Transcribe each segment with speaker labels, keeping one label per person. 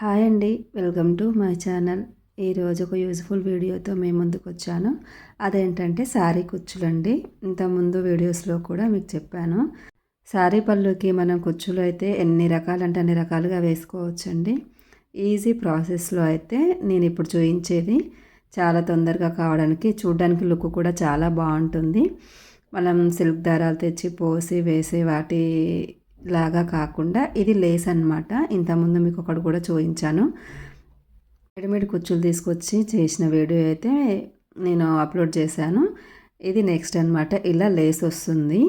Speaker 1: Hi అండి welcome to my channel. ఈరోజు ఒక యూజ్ఫుల్ వీడియోతో మేము ముందుకు వచ్చాను. అదేంటంటే శారీ కుచ్చులండి. ఇంతకుముందు వీడియోస్లో కూడా మీకు చెప్పాను. శారీ పళ్ళుకి మనం కుచ్చులు అయితే ఎన్ని రకాలంటే అన్ని రకాలుగా వేసుకోవచ్చండి. ఈజీ ప్రాసెస్లో అయితే నేను ఇప్పుడు చూపించేది చాలా తొందరగా కావడానికి చూడడానికి లుక్ కూడా చాలా బాగుంటుంది. మనం సిల్క్ దారాలు తెచ్చి పోసి వేసే వాటి లాగా కాకుండా ఇది లేస్ అనమాట ఇంతకుముందు మీకు ఒకటి కూడా చూపించాను రెడీమేడ్ కుచ్చులు తీసుకొచ్చి చేసిన వీడియో అయితే నేను అప్లోడ్ చేశాను. ఇది నెక్స్ట్ అనమాట ఇలా లేస్ వస్తుంది.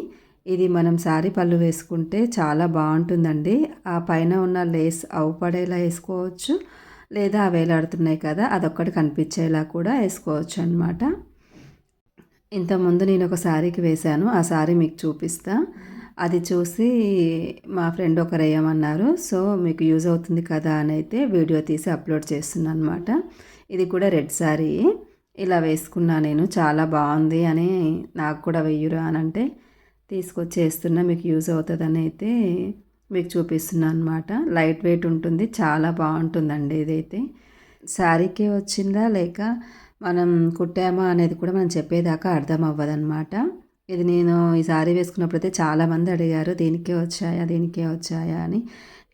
Speaker 1: ఇది మనం సారీ పళ్ళు వేసుకుంటే చాలా బాగుంటుందండి. ఆ పైన ఉన్న లేస్ అవుపడేలా వేసుకోవచ్చు. లేదా వేలాడుతున్నాయి కదా అదొక్కటి కనిపించేలా కూడా వేసుకోవచ్చు అనమాట ఇంతకుముందు నేను ఒక శారీకి వేశాను. ఆ శారీ మీకు చూపిస్తాను అది చూసి మా ఫ్రెండ్ ఒకరు వేయమన్నారు సో మీకు యూజ్ అవుతుంది కదా అని అయితే వీడియో తీసి అప్లోడ్ చేస్తున్నాను అనమాట ఇది కూడా రెడ్ శారీ ఇలా వేసుకున్నా నేను చాలా బాగుంది అని నాకు కూడా వెయ్యురా అని అంటే తీసుకొచ్చి వేస్తున్నా మీకు యూజ్ అవుతుందని అయితే మీకు చూపిస్తున్నాను అనమాట లైట్ వెయిట్ ఉంటుంది చాలా బాగుంటుందండి ఇదైతే. శారీకే వచ్చిందా లేక మనం కుట్టామా అనేది కూడా మనం చెప్పేదాకా అర్థం అవ్వదన్నమాట. ఇది నేను ఈ సారీ వేసుకున్నప్పుడైతే చాలామంది అడిగారు దీనికే వచ్చాయా దీనికే వచ్చాయా? అని.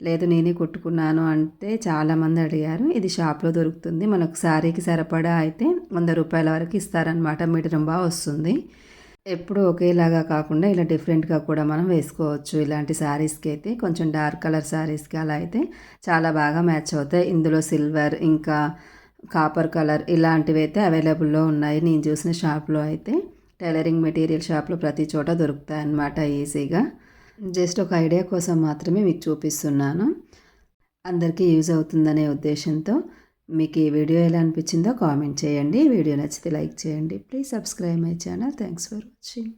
Speaker 1: లేదు నేనే కుట్టుకున్నాను అంటే చాలామంది అడిగారు. ఇది షాప్లో దొరుకుతుంది. మనకు శారీకి సరిపడా అయితే వంద రూపాయల వరకు ఇస్తారనమాట మీటరం బాగా వస్తుంది. ఎప్పుడు ఒకేలాగా కాకుండా ఇలా డిఫరెంట్గా కూడా మనం వేసుకోవచ్చు. ఇలాంటి శారీస్కి అయితే కొంచెం డార్క్ కలర్ శారీస్కి అలా అయితే చాలా బాగా మ్యాచ్ అవుతాయి. ఇందులో సిల్వర్ ఇంకా కాపర్ కలర్ ఇలాంటివి అయితే అవైలబుల్లో ఉన్నాయి. నేను చూసిన షాప్లో అయితే టైలరింగ్ మెటీరియల్ షాప్లో ప్రతి చోట దొరుకుతాయి అన్నమాట ఈజీగా. జస్ట్ ఒక ఐడియా కోసం మాత్రమే మీకు చూపిస్తున్నాను. అందరికీ యూజ్ అవుతుందనే ఉద్దేశంతో మీకు ఈ వీడియో ఎలా అనిపించిందో కామెంట్ చేయండి. వీడియో నచ్చితే లైక్ చేయండి. Please subscribe my channel. Thanks for watching.